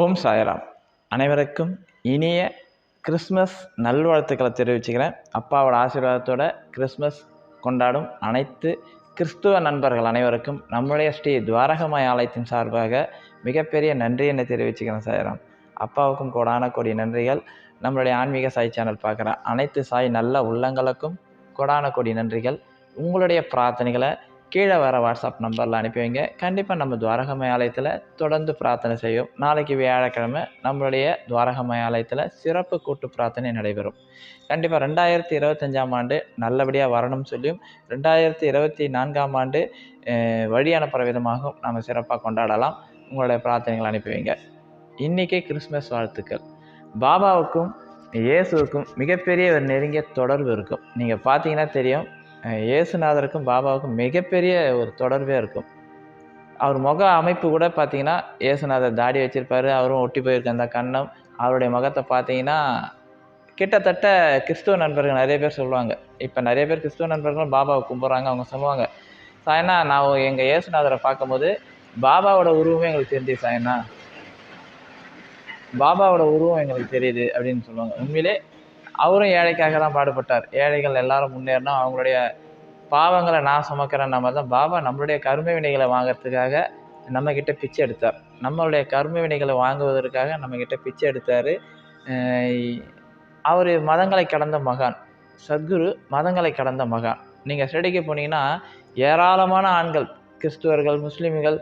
ஓம் சாய்ராம். அனைவருக்கும் இனிய கிறிஸ்மஸ் நல்வாழ்த்துக்களை தெரிவிச்சுக்கிறேன். அப்பாவோட ஆசீர்வாதத்தோட கிறிஸ்மஸ் கொண்டாடும் அனைத்து கிறிஸ்துவ நண்பர்கள் அனைவருக்கும் நம்முடைய ஸ்ரீ துவாரகமாய் ஆலயத்தின் சார்பாக மிகப்பெரிய நன்றி என்னை தெரிவிச்சுக்கிறேன் சாய்ராம். அப்பாவுக்கும் கோடான கோடி நன்றிகள். நம்மளுடைய ஆன்மீக சாய் சேனல் பார்க்குற அனைத்து சாய் நல்ல உள்ளங்களுக்கும் கோடான கோடி நன்றிகள். உங்களுடைய பிரார்த்தனைகளை கீழே வர வாட்ஸ்அப் நம்பரில் அனுப்பி வைங்க. கண்டிப்பாக நம்ம துவாரகமய ஆலயத்தில் தொடர்ந்து பிரார்த்தனை செய்யும் நாளைக்கு வியாழக்கிழமை நம்மளுடைய துவாரகமய ஆலயத்தில் சிறப்பு கூட்டு பிரார்த்தனை நடைபெறும். கண்டிப்பாக ரெண்டாயிரத்தி இருபத்தஞ்சாம் ஆண்டு நல்லபடியாக வரணும்னு சொல்லியும் ரெண்டாயிரத்தி இருபத்தி நான்காம் ஆண்டு வழி அனுப்புகிற விதமாகவும் நம்ம சிறப்பாக கொண்டாடலாம். உங்களுடைய பிரார்த்தனைகளை அனுப்பி வைங்க. இன்றைக்கே கிறிஸ்மஸ் வாழ்த்துக்கள். பாபாவுக்கும் இயேசுவுக்கும் மிகப்பெரிய ஒரு நெருங்கிய தொடர்பு இருக்கும். நீங்கள் பார்த்தீங்கன்னா தெரியும் இயேசுநாதருக்கும் பாபாவுக்கும் மிகப்பெரிய ஒரு தொடர்பே இருக்கும். அவர் முக அமைப்பு கூட பார்த்தீங்கன்னா இயேசுநாதர் தாடி வச்சுருப்பாரு அவரும் ஒட்டி போயிருக்க அந்த கண்ணம் அவருடைய முகத்தை பார்த்தீங்கன்னா கிட்டத்தட்ட கிறிஸ்துவ நண்பர்கள் நிறைய பேர் சொல்லுவாங்க. இப்போ நிறைய பேர் கிறிஸ்துவ நண்பர்களும் பாபாவை கும்பிட்றாங்க அவங்க சொல்லுவாங்க சாயனா நான் எங்கள் இயேசுநாதரை பார்க்கும்போது பாபாவோட உருவமே எங்களுக்கு தெரிஞ்சு சாயனா. பாபாவோட உருவம் எங்களுக்கு தெரியுது அப்படின்னு சொல்லுவாங்க. உண்மையிலே அவரும் ஏழைக்காக தான் பாடுபட்டார். ஏழைகள் எல்லாரும் முன்னேறினா அவங்களுடைய பாவங்களை நான் சுமக்கிறேன் நம்ம தான் பாபா நம்மளுடைய கர்ம வினைகளை வாங்குறதுக்காக நம்மக்கிட்ட பிச்சை எடுத்தார். நம்மளுடைய கர்ம வினைகளை வாங்குவதற்காக நம்மக்கிட்ட பிச்சை எடுத்தார். அவர் மதங்களை கடந்த மகான். சத்குரு மதங்களை கடந்த மகான். நீங்கள் ஸ்டடிக்கு போனீங்கன்னா ஏராளமான ஆண்கள் கிறிஸ்துவர்கள் முஸ்லீம்கள்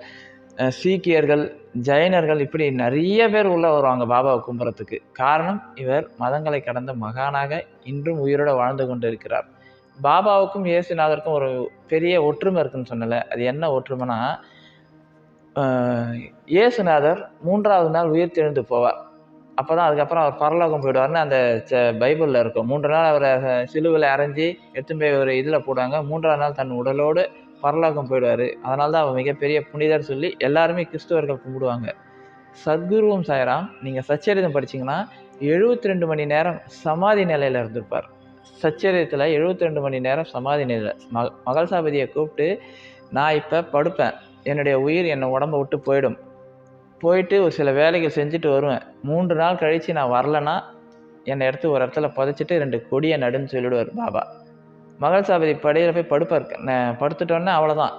சீக்கியர்கள் ஜெயினர்கள் இப்படி நிறைய பேர் உள்ளே வருவாங்க பாபாவை கும்புறத்துக்கு காரணம் இவர் மதங்களை கடந்த மகானாக இன்றும் உயிரோடு வாழ்ந்து கொண்டு இருக்கிறார் பாபாவுக்கும் இயேசுநாதருக்கும் ஒரு பெரிய ஒற்றுமை இருக்குன்னு சொன்னல அது என்ன ஒற்றுமைனா இயேசுநாதர் மூன்றாவது நாள் உயிர் தெழுந்து போவார். அப்போ தான் அதுக்கப்புறம் அவர் பரலோகம் போயிடுவார்னு அந்த பைபிளில் இருக்கும். மூன்று நாள் அவரை சிலுவில் அரைஞ்சி எடுத்துன்னு போய் ஒரு இதில் போடுவாங்க. மூன்றாவது நாள் தன் உடலோடு பரலோகம் போயிடுவார். அதனால தான் அவர் மிகப்பெரிய புனிதர் சொல்லி எல்லாருமே கிறிஸ்துவர்கள் கும்பிடுவாங்க. சத்குருவும் சாய்ராம் நீங்கள் சச்சரிதம் படிச்சீங்கன்னா எழுபத்தி ரெண்டு மணி நேரம் சமாதி நிலையில் இருந்திருப்பார். சச்சரியத்தில் எழுபத்தி ரெண்டு மணி நேரம் சமாதி நிலையில் மகள் மகள்சாபதியை கூப்பிட்டு நான் இப்போ படுப்பேன். என்னுடைய உயிர் என்னை உடம்பை விட்டு போயிடும். போயிட்டு ஒரு சில வேலைகள் செஞ்சுட்டு வருவேன். மூன்று நாள் கழித்து நான் வரலன்னா என்னை எடுத்து ஒரு இடத்துல புதைச்சிட்டு ரெண்டு கொடியை நடுன்னு சொல்லிடுவார் பாபா. மகள் சாபதி படியில் போய் படுப்பார் நான் படுத்துட்டோன்னே அவ்வளோதான்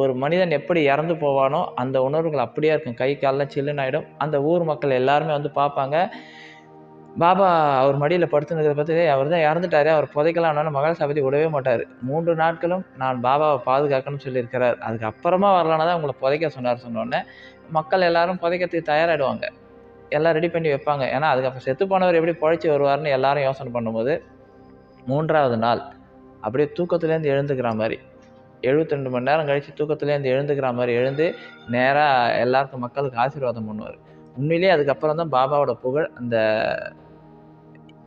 ஒரு மனிதன் எப்படி இறந்து போவானோ அந்த உணர்வுகள் அப்படியே இருக்கும். கை காலெலாம் சில்லுன்னு ஆகிடும் அந்த ஊர் மக்கள் எல்லாருமே வந்து பார்ப்பாங்க. பாபா அவர் மடியில் படுத்துனதை பார்த்து அவர் தான் இறந்துட்டாரு அவர் புதைக்கலாம்னாலும் மகள் சபதி விடவே மாட்டார். மூன்று நாட்களும் நான் பாபாவை பாதுகாக்கணும்னு சொல்லியிருக்கிறார். அதுக்கப்புறமா வரலான்னா தான் உங்களை புதைக்க சொன்னார் சொன்னோடனே மக்கள் எல்லாரும் புதைக்கிறதுக்கு தயாராகிடுவாங்க எல்லாம் ரெடி பண்ணி வைப்பாங்க. ஏன்னா அதுக்கப்புறம் செத்து போனவர் எப்படி பழைச்சி வருவார்னு எல்லாரும் யோசனை பண்ணும்போது மூன்றாவது நாள் அப்படியே தூக்கத்துலேருந்து எழுந்துக்கிற மாதிரி எழுபத்தி ரெண்டு மணி நேரம் கழித்து தூக்கத்துலேருந்து எழுந்துக்கிற மாதிரி எழுந்து நேராக எல்லாருக்கும் மக்களுக்கு ஆசீர்வாதம் பண்ணுவார். உண்மையிலே அதுக்கப்புறம் தான் பாபாவோட புகழ் அந்த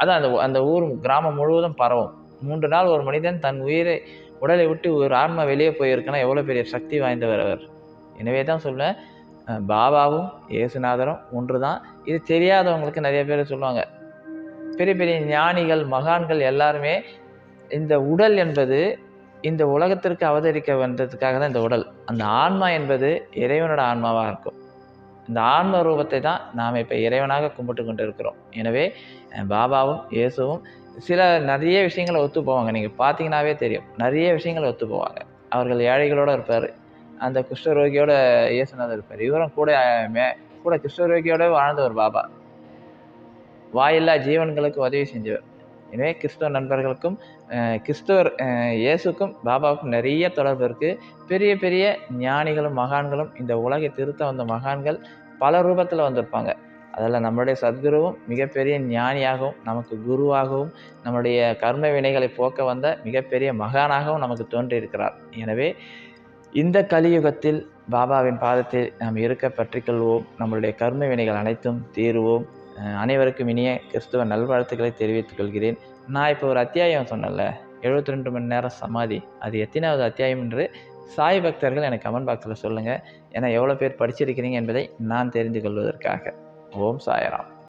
அதான் அந்த அந்த ஊர் கிராமம் முழுவதும் பரவும். மூன்று நாள் ஒரு மனிதன் தன் உயிரை உடலை விட்டு ஒரு ஆன்மா வெளியே போயிருக்குன்னா எவ்வளோ பெரிய சக்தி வாய்ந்தவர் அவர்? எனவே தான் சொல்லுவேன் பாபாவும் இயேசுநாதரும் ஒன்று தான். இது தெரியாதவங்களுக்கு நிறைய பேர் சொல்லுவாங்க பெரிய பெரிய ஞானிகள் மகான்கள் எல்லாருமே இந்த உடல் என்பது இந்த உலகத்திற்கு அவதரிக்க வந்ததுக்காக தான் இந்த உடல். அந்த ஆன்மா என்பது இறைவனோட ஆன்மாவாக இருக்கும். இந்த ஆன்ம ரூபத்தை தான் நாம் இப்போ இறைவனாக கும்பிட்டு கொண்டு இருக்கிறோம் எனவே பாபாவும் இயேசுவும் சில நிறைய விஷயங்களை ஒத்து போவாங்க. நீங்கள் பார்த்தீங்கன்னாவே தெரியும். நிறைய விஷயங்களை ஒத்து போவாங்க. அவர்கள் ஏழைகளோடு இருப்பார். அந்த குஷ்டரோகியோட இயேசுநாதர் இருப்பார். இவரும் கூட மே கூட குஷ்டரோகியோட வாழ்ந்தவர் பாபா. வாயில்லா ஜீவன்களுக்கு உதவி செஞ்சவர். எனவே கிறிஸ்தவ நண்பர்களுக்கும் கிறிஸ்தவர் இயேசுக்கும் பாபாவுக்கும் நிறைய தொடர்பு இருக்குது பெரிய பெரிய ஞானிகளும் மகான்களும் இந்த உலகை திருத்த வந்த மகான்கள் பல ரூபத்தில் வந்திருப்பாங்க. அதில் நம்மளுடைய சத்குருவும் மிகப்பெரிய ஞானியாகவும் நமக்கு குருவாகவும் நம்முடைய கர்ம வினைகளை போக்க வந்த மிகப்பெரிய மகானாகவும் நமக்கு தோன்றியிருக்கிறார். எனவே இந்த கலியுகத்தில் பாபாவின் பாதத்தில் நாம் இருக்க பற்றிக்கொள்வோம். நம்மளுடைய கர்ம வினைகள் அனைத்தும் தீருவோம். அனைவருக்கும் இனிய கிறிஸ்துவ நல்வாழ்த்துக்களை தெரிவித்துக் கொள்கிறேன். நான் இப்போ ஒரு அத்தியாயம் சொன்னேன்ல எழுபத்தி ரெண்டு மணி நேரம் சமாதி. அது எத்தனாவது அத்தியாயம் என்று சாய் பக்தர்கள் எனக்கு கமெண்ட் பாக்ஸில் சொல்லுங்கள் ஏன்னா எவ்வளோ பேர் படிச்சிருக்கிறீங்க என்பதை நான் தெரிந்து கொள்வதற்காக. ஓம் சாயராம்.